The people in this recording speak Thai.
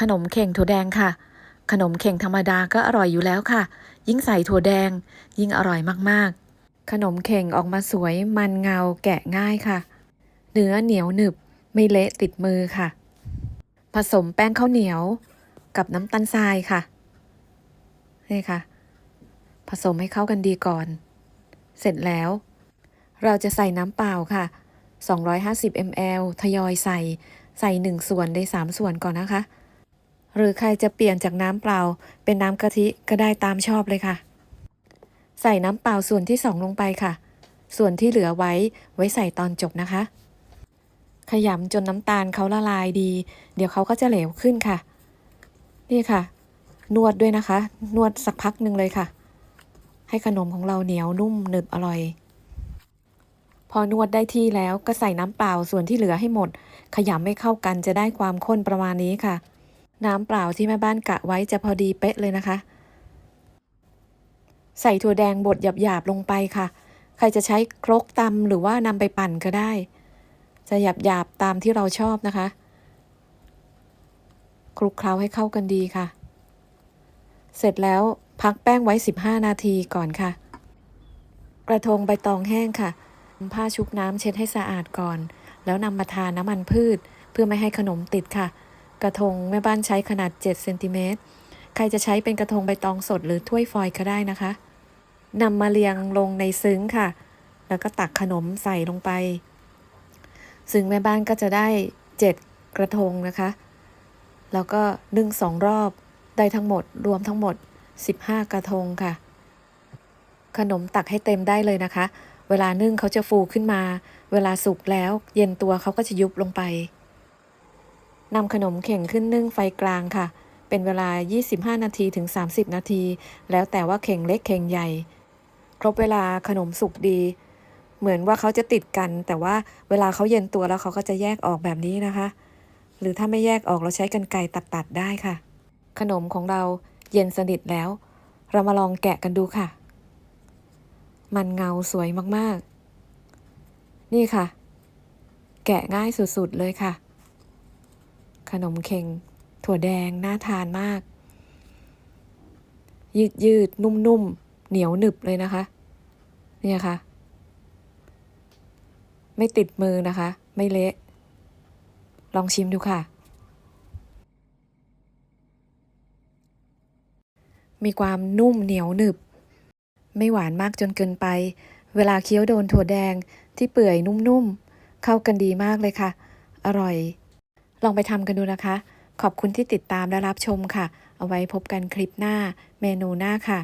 ขนมเข่งถั่วแดงค่ะ ขนมเข่งธรรมดาก็อร่อยอยู่แล้วค่ะ ยิ่งใส่ถั่วแดง ยิ่งอร่อยมากๆ ขนมเข่งออกมาสวยมันเงาแกะง่ายค่ะ เนื้อเหนียวหนึบไม่เละติดมือค่ะ ผสมแป้งข้าวเหนียวกับน้ำตาลทรายค่ะ นี่ค่ะ ผสมให้เข้ากันดีก่อน เสร็จแล้ว เราจะใส่น้ำเปล่าค่ะ 250 ml ทยอยใส่ใส่ 1 ส่วนใน 3 ส่วนก่อนนะคะ หรือใครจะเปลี่ยนจากน้ำเปล่า เป็นน้ำกะทิก็ได้ตามชอบเลยค่ะ ใส่น้ำเปล่าส่วนที่2ลงไปค่ะ ส่วนที่เหลือไว้ไว้ใส่ตอนจบนะคะ ขยำจนน้ำตาลเขาละลายดี เดี๋ยวเขาก็จะเหลวขึ้นค่ะ นี่ค่ะ นวดด้วยนะคะ นวดสักพักหนึ่งเลยค่ะ ให้ขนมของเราเหนียวนุ่มหนึบอร่อย พอนวดได้ที่แล้วก็ใส่น้ำเปล่าส่วนที่เหลือให้หมด ขยำให้เข้ากันจะได้ความข้นประมาณนี้ค่ะ น้ำเปล่าที่แม่บ้านกะไว้จะพอดีเป๊ะเลยนะคะ ใส่ถั่วแดงบดหยาบๆลงไปค่ะ ใครจะใช้ครกตำหรือว่านำไปปั่นก็ได้ จะหยาบๆตามที่เราชอบนะคะคลุกเคล้าให้เข้ากันดีค่ะ เสร็จแล้วพักแป้งไว้ 15 นาทีก่อนค่ะ กระทงใบตองแห้งค่ะ ผ้าชุบน้ำเช็ดให้สะอาดก่อน แล้วนำมาทาน้ำมันพืช เพื่อไม่ให้ขนมติดค่ะ กระทงแม่บ้านใช้ขนาด 7 เซนติเมตร ใครจะใช้เป็นกระทงใบตองสดหรือถ้วยฟอยล์ก็ได้นะคะนำมาเรียงลงในซึ้งค่ะ แล้วก็ตักขนมใส่ลงไป ซึ่งแม่บ้านก็จะได้ 7 กระทงนะคะ แล้วก็นึ่งสองรอบได้ทั้งหมดรวมทั้งหมด 15 กระทงค่ะ ขนมตักให้เต็มได้เลยนะคะ เวลานึ่งเขาจะฟูขึ้นมา เวลาสุกแล้ว เย็นตัวเขาก็จะยุบลงไป นำขนมเข่งขึ้นนึ่งไฟกลางค่ะ เป็นเวลา 25 นาทีถึง 30 นาที แล้วแต่ว่าเข่งเล็กเข่งใหญ่ ครบเวลาขนมสุกดี เหมือนว่าเขาจะติดกัน แต่ว่าเวลาเขาเย็นตัวแล้วเขาก็จะแยกออกแบบนี้นะคะ หรือถ้าไม่แยกออกเราใช้กันไกรตัดๆได้ค่ะ ขนมของเราเย็นสนิทแล้ว เรามาลองแกะกันดูค่ะ มันเงาสวยมากๆ นี่ค่ะ แกะง่ายสุดๆเลยค่ะ ขนมเค็ง ถั่วแดงน่าทานมาก ยืดยืดๆนุ่มเหนียวหนึบเลยนะคะ เนี่ยค่ะ ไม่ติดมือนะคะ ไม่เละ ลองชิมดูค่ะ มีความนุ่มเหนียวหนึบ ไม่หวานมากจนเกินไป เวลาเคี้ยวโดนถั่วแดงที่เปื่อยนุ่มๆ เข้ากันดีมากเลยค่ะ อร่อย ลองไปทำกันดูนะคะ ขอบคุณที่ติดตามและรับชมค่ะ เอาไว้พบกันคลิปหน้า เมนูหน้าค่ะ